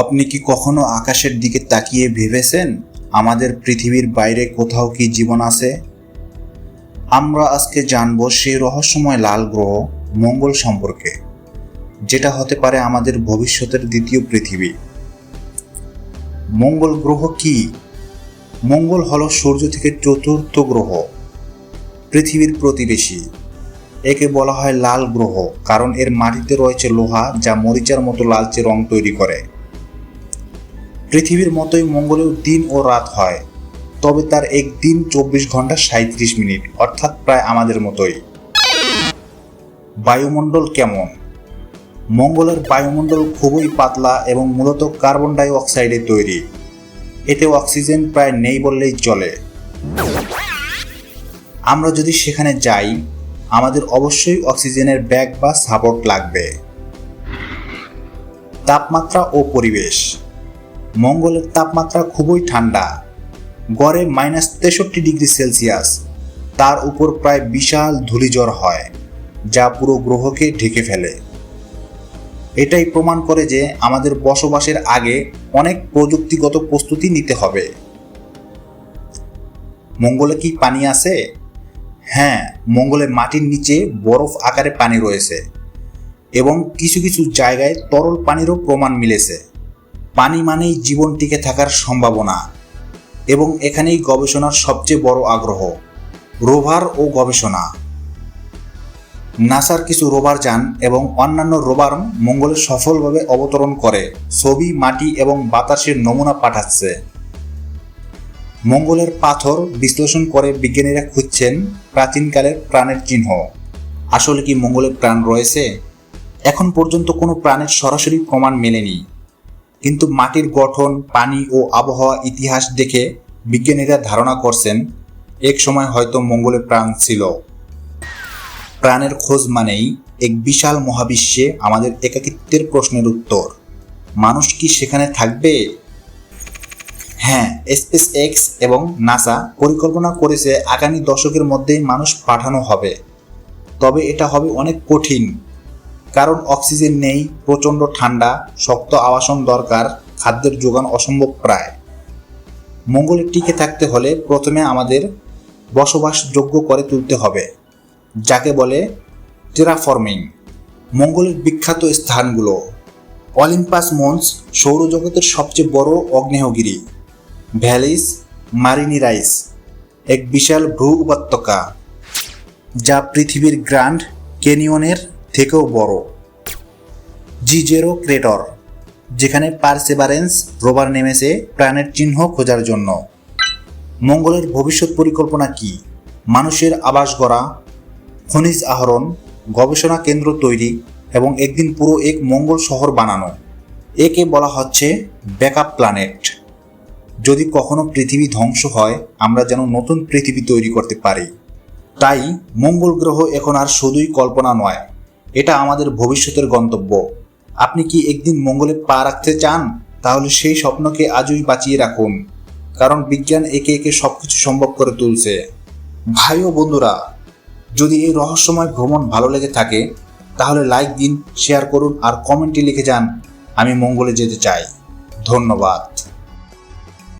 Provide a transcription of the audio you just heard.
আপনি কি কখনো আকাশের দিকে তাকিয়ে ভেবেছেন? আমাদের পৃথিবীর বাইরে কোথাও কি জীবন আছে? আমরা আজকে জানব সেই রহস্যময় লাল গ্রহ মঙ্গল সম্পর্কে, যেটা হতে পারে আমাদের ভবিষ্যতের দ্বিতীয় পৃথিবী। মঙ্গল গ্রহ কি? মঙ্গল হল সূর্য থেকে চতুর্থ গ্রহ, পৃথিবীর প্রতিবেশী। একে বলা হয় লাল গ্রহ, কারণ এর মাটিতে রয়েছে লোহা যা মরিচার মতো লালচে রং তৈরি করে। পৃথিবীর মতোই মঙ্গলেও দিন ও রাত হয়, তবে তার এক দিন চব্বিশ ঘণ্টা সাঁত্রিশ মিনিট, অর্থাৎ প্রায় আমাদের মতোই। বায়ুমণ্ডল কেমন? মঙ্গলের বায়ুমণ্ডল খুবই পাতলা এবং মূলত কার্বন ডাই অক্সাইডে তৈরি। এতে অক্সিজেন প্রায় নেই বললেই চলে। আমরা যদি সেখানে যাই, আমাদের অবশ্যই অক্সিজেনের ব্যাগ বা সাপোর্ট লাগবে। তাপমাত্রা ও পরিবেশ। মঙ্গলের তাপমাত্রা খুবই ঠান্ডা। গড়ে মাইনাস তেষট্টি ডিগ্রি সেলসিয়াস। তার উপর প্রায় বিশাল ধূলিজ্বর হয়, যা পুরো গ্রহকে ঢেকে ফেলে। এটাই প্রমাণ করে যে আমাদের বসবাসের আগে অনেক প্রযুক্তিগত প্রস্তুতি নিতে হবে। মঙ্গলে কি পানি আছে? হ্যাঁ মঙ্গলে মাটির নিচে বরফ আকারে পানি রয়েছে এবং কিছু কিছু জায়গায় তরল পানিরও প্রমাণ মিলেছে। পানি মানেই জীবন টিকে থাকার সম্ভাবনা এবং এখানেই গবেষণার সবচেয়ে বড় আগ্রহ, রোভার ও গবেষণা। নাসার কিছু রোভার যান এবং অন্যান্য রোভার মঙ্গলে সফলভাবে অবতরণ করে, ছবি, মাটি এবং বাতাসের নমুনা পাঠাচ্ছে। মঙ্গলের পাথর বিশ্লেষণ করে বিজ্ঞানীরা খুঁজছেন প্রাচীনকালের প্রাণের চিহ্ন। আসলে কি মঙ্গলে প্রাণ রয়েছে? এখন পর্যন্ত কোনো প্রাণের সরাসরি প্রমাণ মেলেনি। কিন্তু মাটির গঠন, পানি ও আবহাওয়া ইতিহাস দেখে বিজ্ঞানীরা ধারণা করছেন, এক সময় হয়তো মঙ্গলে প্রাণ ছিল। প্রাণের খোঁজ মানেই এক বিশাল মহাবিশ্বে আমাদের একাকিত্বের প্রশ্নের উত্তর। মানুষ কি সেখানে থাকবে? হ্যাঁ স্পেস এক্স এবং নাসা পরিকল্পনা করেছে আগামী দশকের মধ্যেই মানুষ পাঠানো হবে। তবে এটা হবে অনেক কঠিন। কারণ অক্সিজেন নেই, প্রচণ্ড ঠান্ডা, শক্ত আবাসন দরকার, খাদ্যের যোগান অসম্ভব প্রায়। মঙ্গলে টিকে থাকতে হলে প্রথমে আমাদের বসবাসযোগ্য করে তুলতে হবে, যাকে বলে টেরাফর্মিং। মঙ্গলের বিখ্যাত স্থানগুলো, অলিম্পাস মন্স সৌরজগতের সবচেয়ে বড় অগ্নেয়গিরি, ভ্যালিস মারিনি রাইস এক বিশাল ভ্রু উপত্যকা যা পৃথিবীর গ্র্যান্ড ক্যানিয়নের থেকেও বড়। জি জেরো ক্রেটর যেখানে পারসেভারেন্স রোভার নেমেছে প্রাণের চিহ্ন খোঁজার জন্য। মঙ্গলের ভবিষ্যৎ পরিকল্পনা কি? মানুষের আবাস গড়া, খনিজ আহরণ, গবেষণা কেন্দ্র তৈরি এবং একদিন পুরো এক মঙ্গল শহর বানানো। একে বলা হচ্ছে ব্যাকআপ প্ল্যানেট। যদি কখনো পৃথিবী ধ্বংস হয়, আমরা যেন নতুন পৃথিবী তৈরি করতে পারি। তাই মঙ্গল গ্রহ এখন আর শুধুই কল্পনা নয় এটা আমাদের ভবিষ্যতের গন্তব্য। আপনি কি একদিন মঙ্গলে পা রাখতে চান? তাহলে সেই স্বপ্নকে আজই বাঁচিয়ে রাখুন। কারণ বিজ্ঞান একে একে সবকিছু সম্ভব করে তুলছে। ভাই ও বন্ধুরা, যদি এই রহস্যময় ভ্রমণ ভালো লেগে থাকে, তাহলে লাইক দিন, শেয়ার করুন আর কমেন্টে লিখে যান, আমি মঙ্গলে যেতে চাই। ধন্যবাদ।